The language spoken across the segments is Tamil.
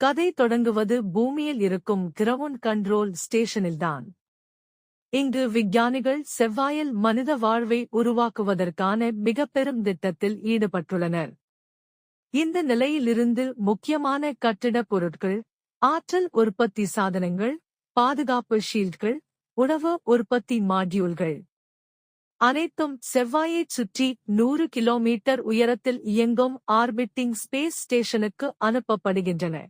கதை தொடங்குவது பூமியில் இருக்கும் கிரவுண்ட் கண்ட்ரோல் ஸ்டேஷனில்தான் இங்கு விஞ்ஞானிகள் செவ்வாயில் மனித வாழ்வை உருவாக்குவதற்கான மிகப்பெரும் திட்டத்தில் ஈடுபட்டுள்ளனர். இந்த நிலையிலிருந்து முக்கியமான கட்டிடப் பொருட்கள் ஆற்றல் உற்பத்தி சாதனங்கள் பாதுகாப்பு ஷீல்ட்கள் உணவு உற்பத்தி மாடியூல்கள். அனைத்தும் செவ்வாயைச் சுற்றி நூறு கிலோமீட்டர் உயரத்தில் இயங்கும் ஆர்பிட்டிங் ஸ்பேஸ் ஸ்டேஷனுக்கு அனுப்பப்படுகின்றன.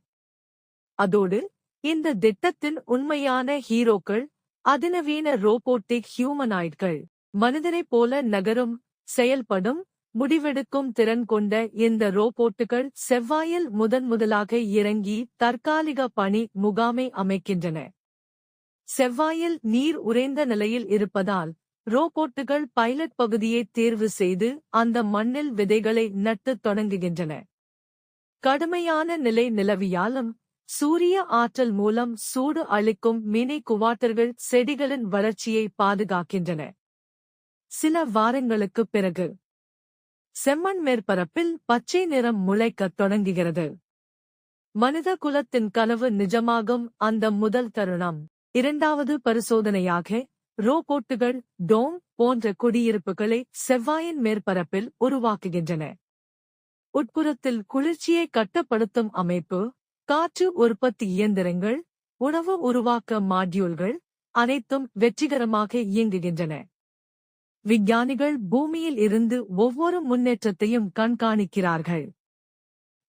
அதோடு இந்த திட்டத்தின் உண்மையான ஹீரோக்கள் அதிநவீன ரோபோட்டிக் ஹியூமனாய்ட்கள். மனிதனைப் போல நகரும் செயல்படும் முடிவெடுக்கும் திறன் கொண்ட இந்த ரோபோட்டுகள் செவ்வாயில் முதன் முதலாக இறங்கி தற்காலிக பணி முகாமை அமைக்கின்றன. செவ்வாயில் நீர் உறைந்த நிலையில் இருப்பதால் ரோபோட்டுகள் பைலட் பகுதியை தேர்வு செய்து அந்த மண்ணில் விதைகளை நட்டுத் தொடங்குகின்றன. கடுமையான நிலை நிலவியாலும் சூரிய ஆற்றல் மூலம் சூடு அளிக்கும் மினி குவாட்டர்கள் செடிகளின் வளர்ச்சியை பாதுகாக்கின்றன. சில வாரங்களுக்குப் பிறகு செம்மண் மேற்பரப்பில் பச்சை நிறம் முளைக்கத் தொடங்குகிறது. மனித குலத்தின் கனவு நிஜமாகும். அந்த முதல் தருணம் இரண்டாவது பரிசோதனையாக ரோபோட்டுகள் டோம் போன்ற குடியிருப்புகளை செவ்வாயின் மேற்பரப்பில் உருவாக்குகின்றன. உட்புறத்தில் குளிர்ச்சியை கட்டுப்படுத்தும் அமைப்பு காற்று உற்பத்தி இயந்திரங்கள் உணவு உருவாக்க மாடியூல்கள் அனைத்தும் வெற்றிகரமாக இயங்குகின்றன. விஞ்ஞானிகள் பூமியில் இருந்து ஒவ்வொரு முன்னேற்றத்தையும் கண்காணிக்கிறார்கள்.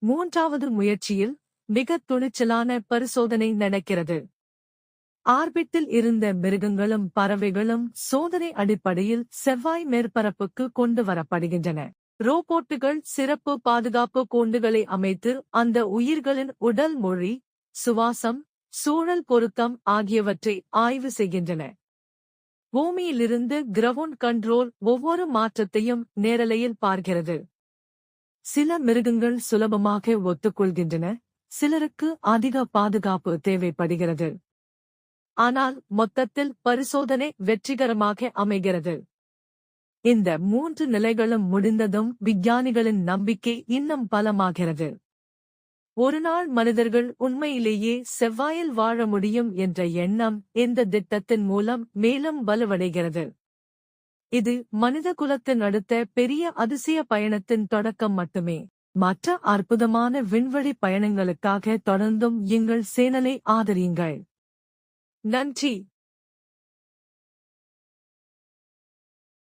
மூன்றாவது முயற்சியில் மிக துணிச்சலான பரிசோதனை நடக்கிறது. ஆர்பிட்டில் இருந்த மிருகங்களும் பறவைகளும் சோதனை அடிப்படையில் செவ்வாய் மேற்பரப்புக்கு கொண்டு வரப்படுகின்றன. ரோபோட்டுகள் சிறப்பு பாதுகாப்பு கூண்டுகளை அமைத்து அந்த உயிர்களின் உடல் மொழி சுவாசம் சூழல் பொருத்தம் ஆகியவற்றை ஆய்வு செய்கின்றன. பூமியிலிருந்து கிரவுண்ட் கண்ட்ரோல் ஒவ்வொரு மாற்றத்தையும் நேரலையில் பார்க்கிறது. சில மிருகங்கள் சுலபமாக ஒத்துக்கொள்கின்றன சிலருக்கு அதிக பாதுகாப்பு தேவைப்படுகிறது. ஆனால் மொத்தத்தில் பரிசோதனை வெற்றிகரமாக அமைகிறது. இந்த மூன்று நிலைகளும் முடிந்ததும் விஞ்ஞானிகளின் நம்பிக்கை இன்னும் பலமாகிறது. ஒருநாள் மனிதர்கள் உண்மையிலேயே செவ்வாயில் வாழ முடியும் என்ற எண்ணம் இந்த திட்டத்தின் மூலம் மேலும் வலுவடைகிறது. இது மனித குலத்தின் அடுத்த பெரிய அதிசய பயணத்தின் தொடக்கம் மட்டுமே. மற்ற அற்புதமான விண்வெளி பயணங்களுக்காக தொடர்ந்தும் எங்கள் சேனலை ஆதரியுங்கள். நன்றி!